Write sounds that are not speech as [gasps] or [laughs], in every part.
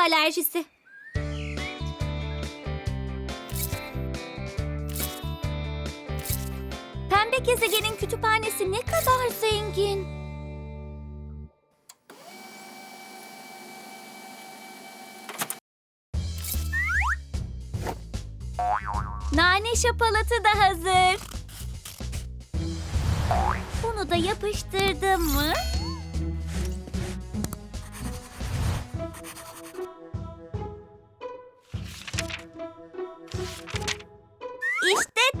alerjisi. Pembe gezegenin kütüphanesi ne kadar zengin. Nane şapalatı da hazır. Bunu da yapıştırdım mı?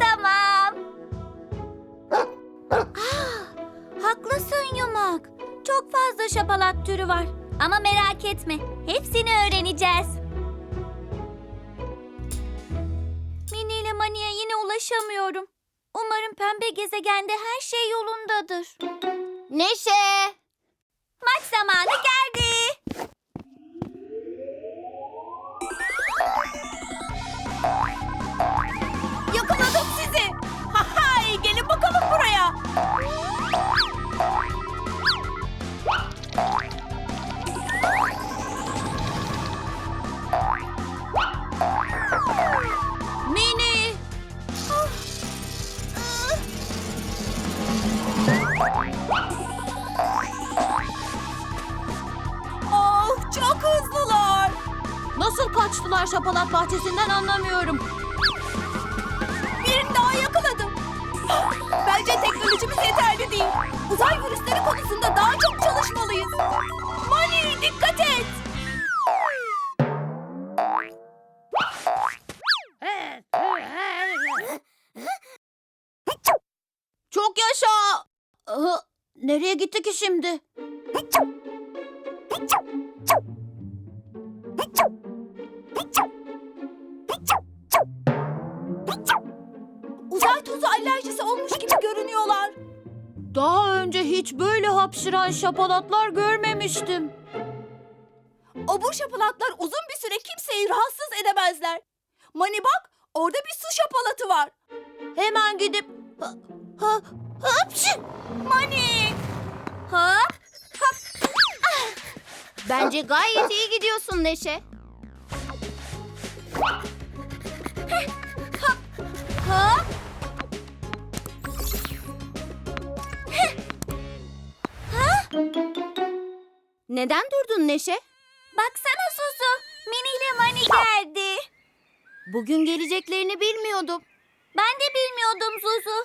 Tamam. Ah, haklısın Yumak. Çok fazla şapalat türü var. Ama merak etme. Hepsini öğreneceğiz. Mini ile Mani'ye yine ulaşamıyorum. Umarım pembe gezegende her şey yolundadır. Neşe! Maç zamanı geldi. Mini. Oh, çok hızlılar. Nasıl kaçtılar şapalat bahçesinden anlamıyorum. Teknolojimiz yeterli değil. Uzay virüsleri konusunda daha çok çalışmalıyız. Mani dikkat et. Çok yaşa. Nereye gitti ki şimdi? Tozu alerjisi olmuş gibi görünüyorlar. Daha önce hiç böyle hapşıran şapalatlar görmemiştim. Obur şapalatlar uzun bir süre kimseyi rahatsız edemezler. Mani bak orada bir su şapalatı var. Hemen gidip... Ha, ha, hapşı! Mani! Ha? Hap! Ah! Bence gayet iyi gidiyorsun Neşe. Heh, hap, hap. Neden durdun Neşe? Baksana Suzu, Mini ile Mani geldi. Bugün geleceklerini bilmiyordum. Ben de bilmiyordum Zuzu.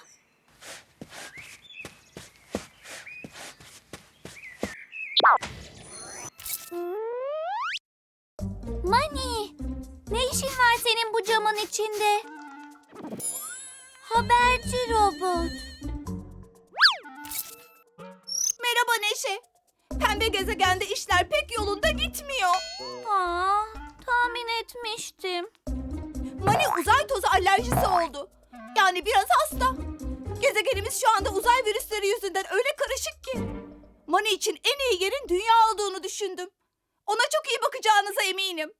Mani, ne işin var senin bu camın içinde? Haberci robot. Merhaba Neşe. Pembe gezegende işler pek yolunda gitmiyor. Aa, tahmin etmiştim. Mani uzay tozu alerjisi oldu. Yani biraz hasta. Gezegenimiz şu anda uzay virüsleri yüzünden öyle karışık ki. Mani için en iyi yerin dünya olduğunu düşündüm. Ona çok iyi bakacağınıza eminim.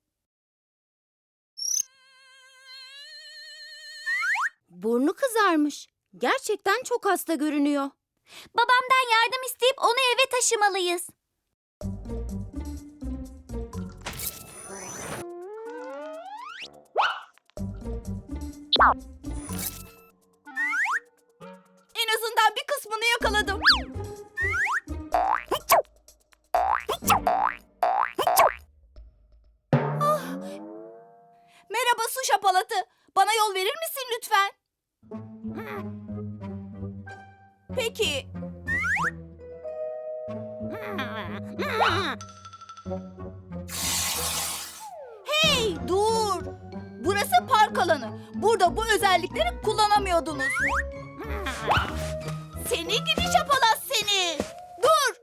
Burnu kızarmış. Gerçekten çok hasta görünüyor. Babamdan yardım isteyip onu eve taşımalıyız. En azından bir kısmını yakaladım. Ah. Merhaba su şapalatı. Bana yol verir misin lütfen? Peki. Hey dur. Burası park alanı. Burada bu özellikleri kullanamıyordunuz. Seni gidi şapalas seni. Dur.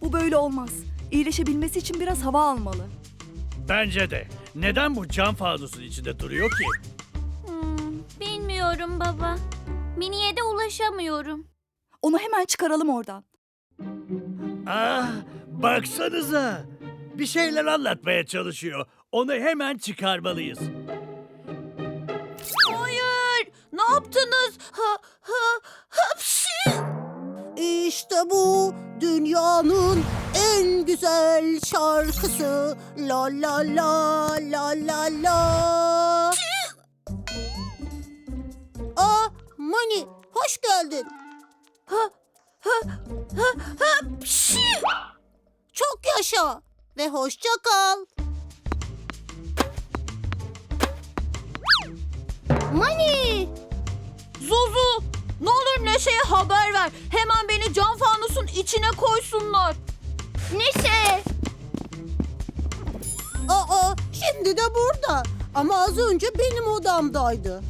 Bu böyle olmaz. İyileşebilmesi için biraz hava almalı. Bence de. Neden bu cam fanusun içinde duruyor ki? Bilmiyorum baba. Mini'ye de ulaşamıyorum. Onu hemen çıkaralım oradan. Ah, baksanıza. Bir şeyler anlatmaya çalışıyor. Onu hemen çıkarmalıyız. Hayır! Ne yaptınız? Ha, ha, hapşi! İşte bu dünyanın en güzel şarkısı. La la la la la la. Mani hoş geldin. Hapşi! Çok yaşa ve hoşça kal. Mani, Zuzu! Ne olur Neşe'ye haber ver. Hemen beni cam fanusun içine koysunlar. Neşe! aa şimdi de burada. Ama az önce benim odamdaydı.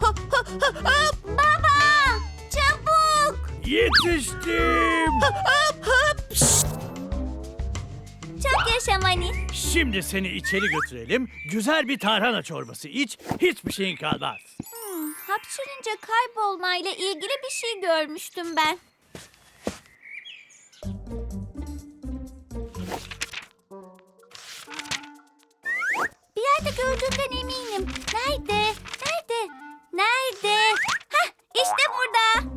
Baba! Çabuk! Yetiştim. Çok yaşa Mani. Şimdi seni içeri götürelim. Güzel bir tarhana çorbası iç. Hiçbir şeyin kalmaz. Hapşırınca kaybolmayla ilgili bir şey görmüştüm ben. Bir yerde gördüğümden eminim. Nerede? Nerede? Nerede? Hah işte burada.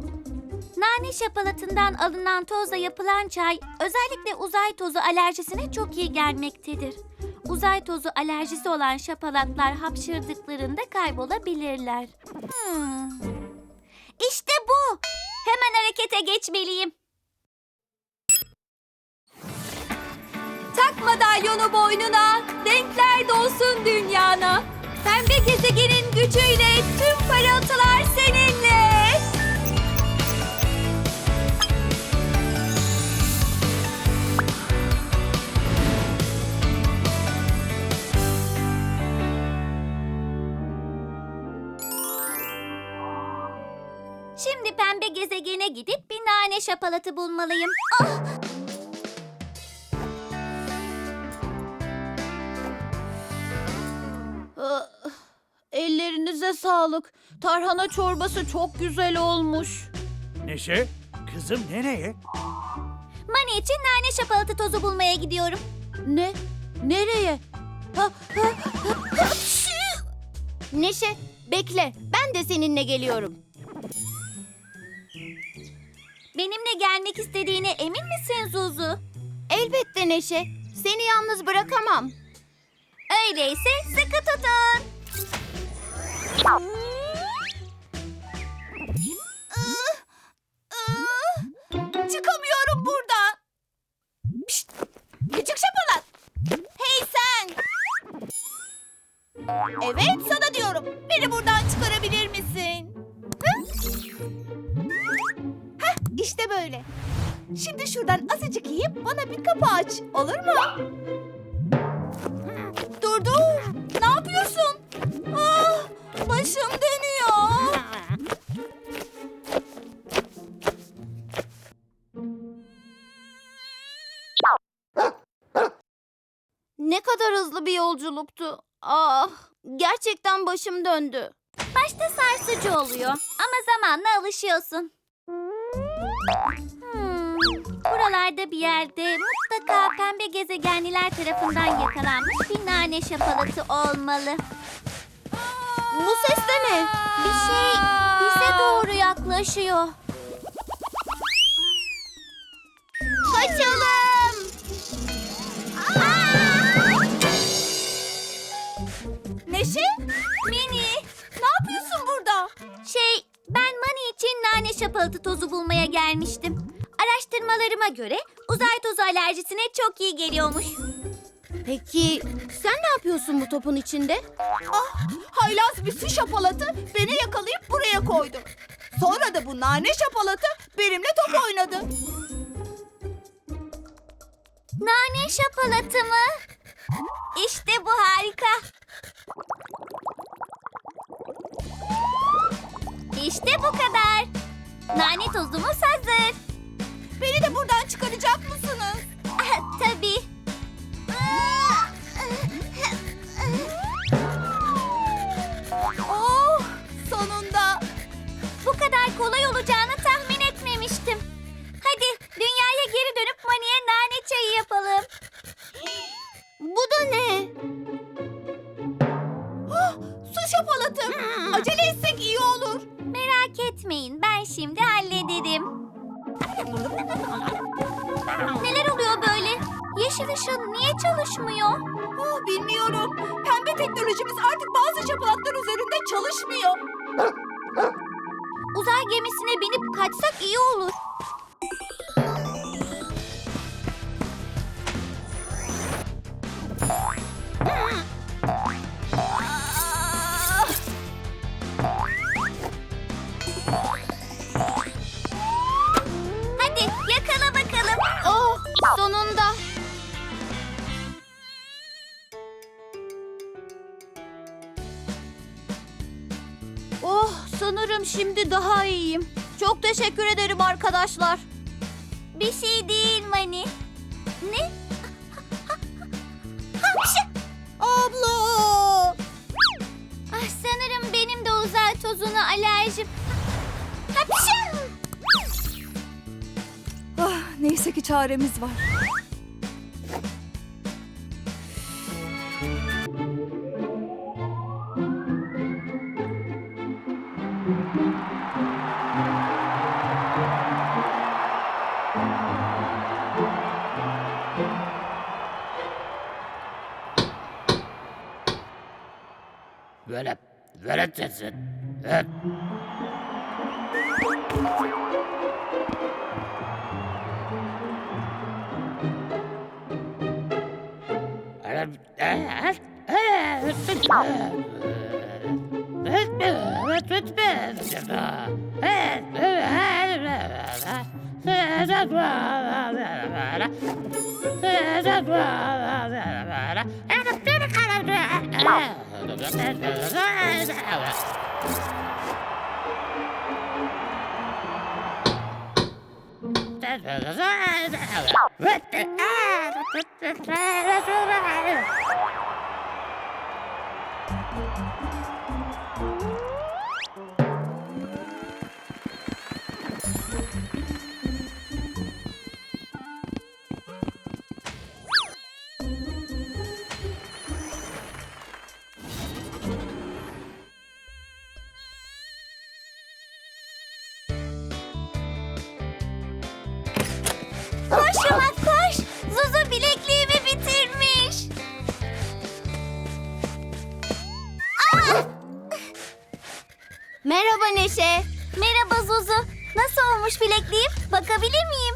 Nane şapalatından alınan tozla yapılan çay özellikle uzay tozu alerjisine çok iyi gelmektedir. Uzay tozu alerjisi olan şapalatlar hapşırdıklarında kaybolabilirler. Hmm. İşte bu. Hemen harekete geçmeliyim. Tak madalyonu boynuna, renkler dolsun dünyana. Pembe gezegenin gücüyle tüm parıltılar seninle. Şimdi pembe gezegene gidip bir nane şapalatı bulmalıyım. Ah! Ellerinize sağlık. Tarhana çorbası çok güzel olmuş. Neşe, kızım nereye? Mani için nane şapalatı tozu bulmaya gidiyorum. Ne? Nereye? Ha, ha, ha! Neşe, bekle. Ben de seninle geliyorum. Benimle gelmek istediğine emin misin Zuzu? Elbette Neşe. Seni yalnız bırakamam. Öyleyse sıkı tutun. Çıkamıyorum buradan. Pişt! Küçük şapalat. Hey sen. Evet sana diyorum. Beni buradan çıkarabilir misin? Heh, işte böyle. Şimdi şuradan azıcık yiyip bana bir kapı aç. Olur mu? Başım dönüyor. Ne kadar hızlı bir yolculuktu. Ah, gerçekten başım döndü. Başta sarsıcı oluyor ama zamanla alışıyorsun. Hmm, buralarda bir yerde mutlaka pembe gezegenliler tarafından yakalanmış bir nane şapalatı olmalı. Bu ses de ne? Bir şey bize doğru yaklaşıyor. Kaçalım! Neşe? Mini, Ne yapıyorsun burada? Şey, ben Mani için nane şapalatı tozu bulmaya gelmiştim. Araştırmalarıma göre uzay tozu alerjisine çok iyi geliyormuş. Peki sen ne yapıyorsun bu topun içinde? Ah, haylaz bir su şapalatı beni yakalayıp buraya koydu. Sonra da bu nane şapalatı benimle top oynadı. Nane şapalatı mı? İşte bu harika. İşte bu kadar. Nane tozumuz hazır. Beni de buradan çıkaracak mısınız? [laughs] Tabii. Kadar kolay olacağını tahmin etmemiştim. Hadi dünyaya geri dönüp Mani'ye nane çayı yapalım. Bu da ne? Su şapalatım. Acele etsek iyi olur. Merak etmeyin ben şimdi hallederim. Neler oluyor böyle? Yeşil ışın niye çalışmıyor? Oh, bilmiyorum. Pembe teknolojimiz artık bazı şapalatlar üzerinde çalışmıyor. Uzay gemisine binip kaçsak iyi olur. Hadi yakala bakalım. Oh, sonunda. Sanırım şimdi daha iyiyim. Çok teşekkür ederim arkadaşlar. Bir şey değil Mani. Ne? [laughs] Hapşi! Abla! Ah, sanırım benim de uzay tozuna alerjim. Hapşi! Ah, neyse ki çaremiz var. Böyle What? Ah! Zuzu. Nasıl olmuş bilekliğim? Bakabilir miyim?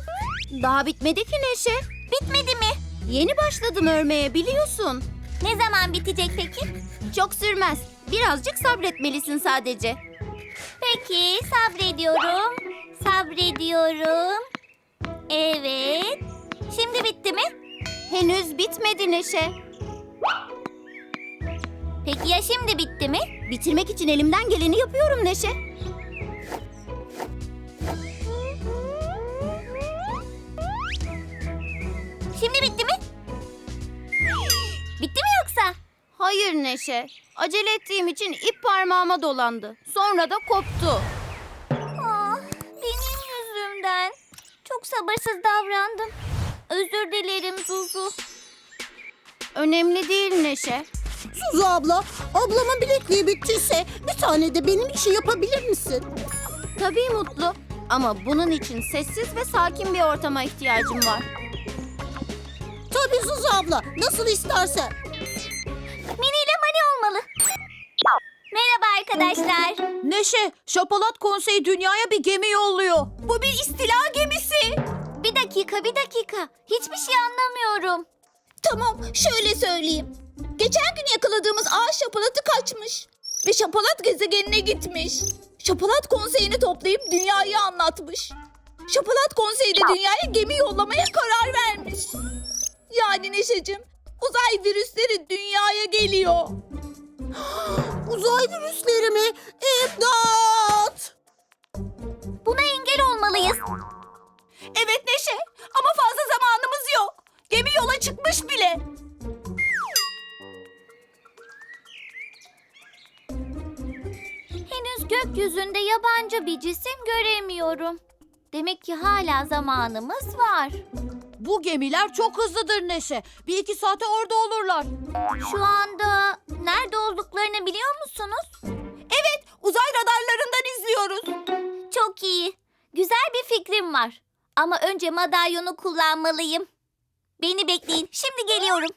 Daha bitmedi ki Neşe. Bitmedi mi? Yeni başladım örmeye biliyorsun. Ne zaman bitecek peki? Çok sürmez. Birazcık sabretmelisin sadece. Peki sabrediyorum. Sabrediyorum. Evet. Şimdi bitti mi? Henüz bitmedi Neşe. Peki ya şimdi bitti mi? Bitirmek için elimden geleni yapıyorum Neşe. Şimdi bitti mi? Bitti mi yoksa? Hayır Neşe. Acele ettiğim için ip parmağıma dolandı. Sonra da koptu. Ah, benim yüzümden. Çok sabırsız davrandım. Özür dilerim Zuzu. Önemli değil Neşe. Suzu abla, ablamın bilekliği bittiyse bir tane de benim için yapabilir misin? Tabii Mutlu. Ama bunun için sessiz ve sakin bir ortama ihtiyacım var. Tabii Suzu abla, nasıl istersen. Mini ile Mani olmalı. Merhaba arkadaşlar. Neşe, Şapalat Konseyi dünyaya bir gemi yolluyor. Bu bir istila gemisi. Bir dakika, bir dakika. Hiçbir şey anlamıyorum. Tamam, şöyle söyleyeyim. Geçen gün yakaladığımız ağaç şapalatı kaçmış. Ve şapalat gezegenine gitmiş. Şapalat konseyini toplayıp dünyayı anlatmış. Şapalat konseyi de dünyaya gemi yollamaya karar vermiş. Yani Neşe'cim uzay virüsleri dünyaya geliyor. [gasps] uzay virüsleri mi? İmdat! Buna engel olmalıyız. Evet Neşe ama fazla zamanımız yok. Gemi yola çıkmış bile. Henüz gökyüzünde yabancı bir cisim göremiyorum. Demek ki hala zamanımız var. Bu gemiler çok hızlıdır Neşe. Bir iki saate orada olurlar. Şu anda nerede olduklarını biliyor musunuz? Evet, uzay radarlarından izliyoruz. Çok iyi. Güzel bir fikrim var. Ama önce madalyonu kullanmalıyım. Beni bekleyin. Şimdi geliyorum.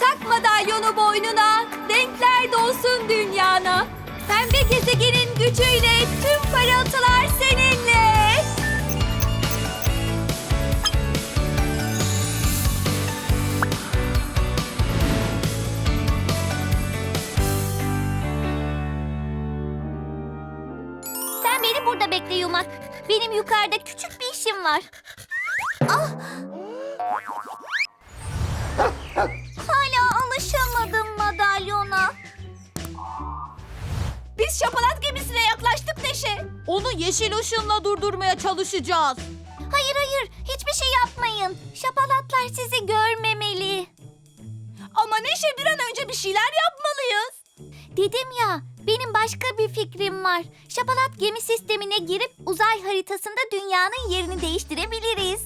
Tak madalyonu boynuna, renkler dolsun dünyana. Pembe gezegenin gücüyle tüm parıltılar Benim yukarıda küçük bir işim var. Ah! Hala alışamadım madalyona. Biz şapalat gemisine yaklaştık Neşe. Onu yeşil ışınla durdurmaya çalışacağız. Hayır hayır hiçbir şey yapmayın. Şapalatlar sizi görmemeli. Ama Neşe bir an önce bir şeyler yapmalıyız. Dedim ya benim başka bir fikrim var. Şapalat gemi sistemine girip uzay haritasında dünyanın yerini değiştirebiliriz.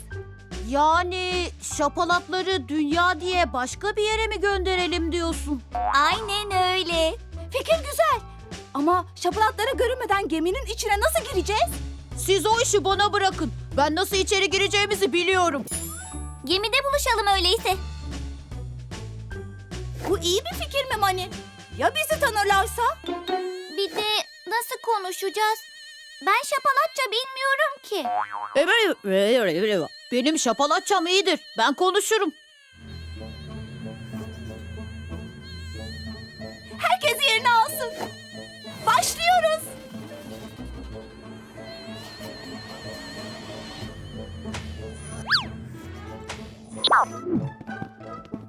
Yani şapalatları dünya diye başka bir yere mi gönderelim diyorsun? Aynen öyle. Fikir güzel. Ama şapalatlara görünmeden geminin içine nasıl gireceğiz? Siz o işi bana bırakın. Ben nasıl içeri gireceğimizi biliyorum. Gemide buluşalım öyleyse. Bu iyi bir fikir mi Mani? Ya bizi tanırlarsa? Bir de nasıl konuşacağız? Ben şapalatça bilmiyorum ki. Benim şapalatçam iyidir. Ben konuşurum. Herkes yerini alsın. Başlıyoruz.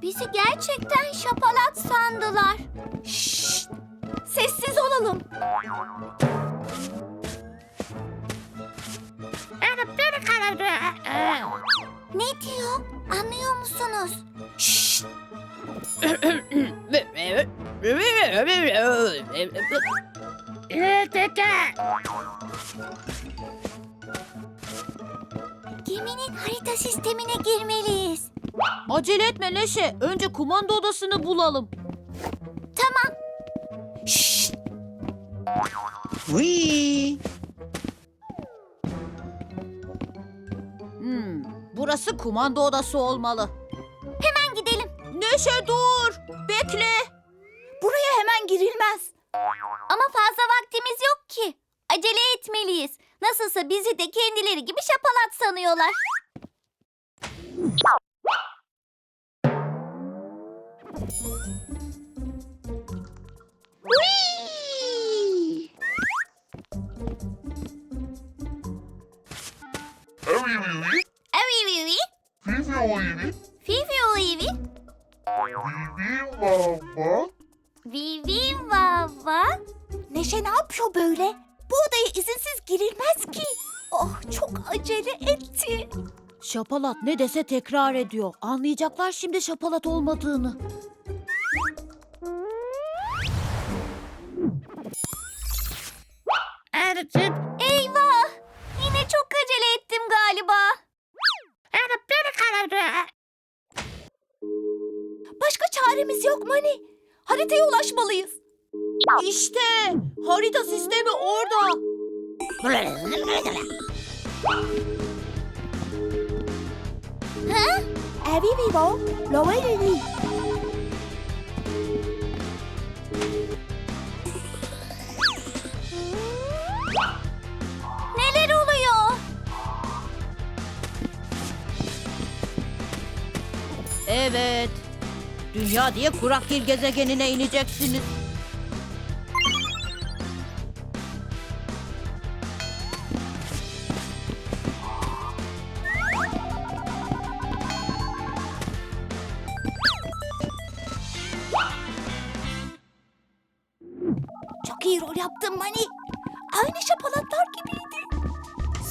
Bizi gerçekten şapalat sandılar. Şşt! Sessiz olalım. Ne diyor? Anlıyor musunuz? Şşt! Geminin harita sistemine girmeliyiz. Acele etme Neşe. Önce kumanda odasını bulalım. Tamam. Şşt! Hmm, burası kumanda odası olmalı. Hemen gidelim. Neşe dur. Bekle. Buraya hemen girilmez. Ama fazla vaktimiz yok ki. Acele etmeliyiz. Nasılsa bizi de kendileri gibi şapalat sanıyorlar. Neşe ne yapıyor böyle? Bu odaya izinsiz girilmez ki. Oh çok acele etti. Şapalat ne dese tekrar ediyor. Anlayacaklar şimdi şapalat olmadığını. Eyvah! Yine çok acele ettim galiba. Başka çaremiz yok Mani. Haritaya ulaşmalıyız. İşte harita sistemi orada. [laughs] Evi vivo, loverini. Neler oluyor? Evet. Dünya diye kurak bir gezegenine ineceksiniz.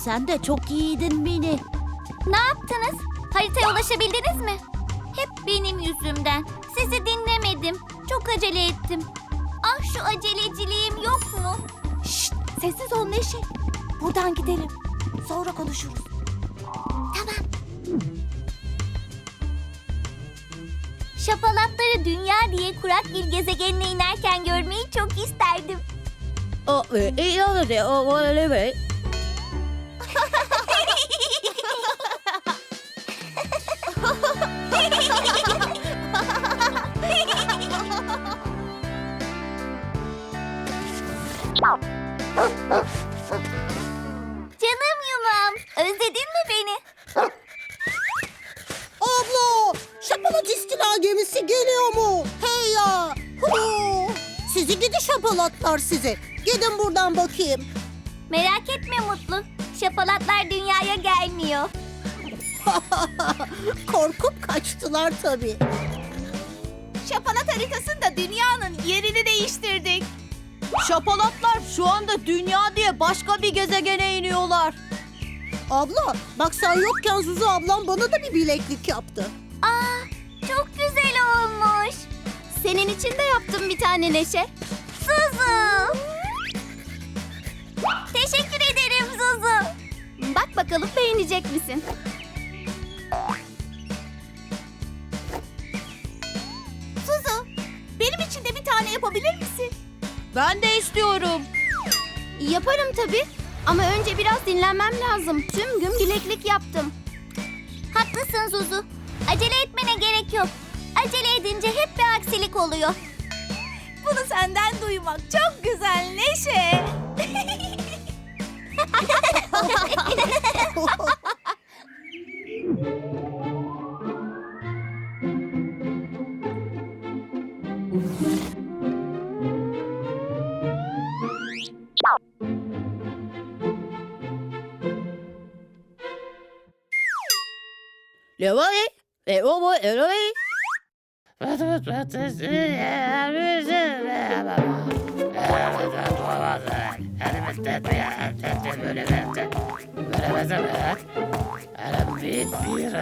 Sen de çok iyiydin Mini. Ne yaptınız? Haritaya ulaşabildiniz mi? Hep benim yüzümden. Sizi dinlemedim. Çok acele ettim. Ah şu aceleciliğim yok mu? Şşt, sessiz ol Neşe. Buradan gidelim. Sonra konuşuruz. Tamam. Şapalatları dünya diye Kurakgil gezegenine inerken görmeyi çok isterdim. O, e, iyi olur ya, o, öyle be. Gemisi geliyor mu? Hey ya! Sizi gidi şapalatlar sizi. Gidin buradan bakayım. Merak etme Mutlu. Şapalatlar dünyaya gelmiyor. [laughs] Korkup kaçtılar tabii. Şapalat haritasında dünyanın yerini değiştirdik. Şapalatlar şu anda dünya diye başka bir gezegene iniyorlar. Abla, bak sen yokken Zuzu ablam bana da bir bileklik yaptı. Aa. Senin için de yaptım bir tane Neşe. Zuzu. Teşekkür ederim Zuzu. Bak bakalım beğenecek misin? Suzu, benim için de bir tane yapabilir misin? Ben de istiyorum. Yaparım tabii. Ama önce biraz dinlenmem lazım. Tüm gün bileklik yaptım. Haklısın Zuzu. Acele etmene gerek yok. Acele edince hep bir aksilik oluyor. Bunu senden duymak çok güzel Neşe. Levay, e o bu, levay. Böyle bir bir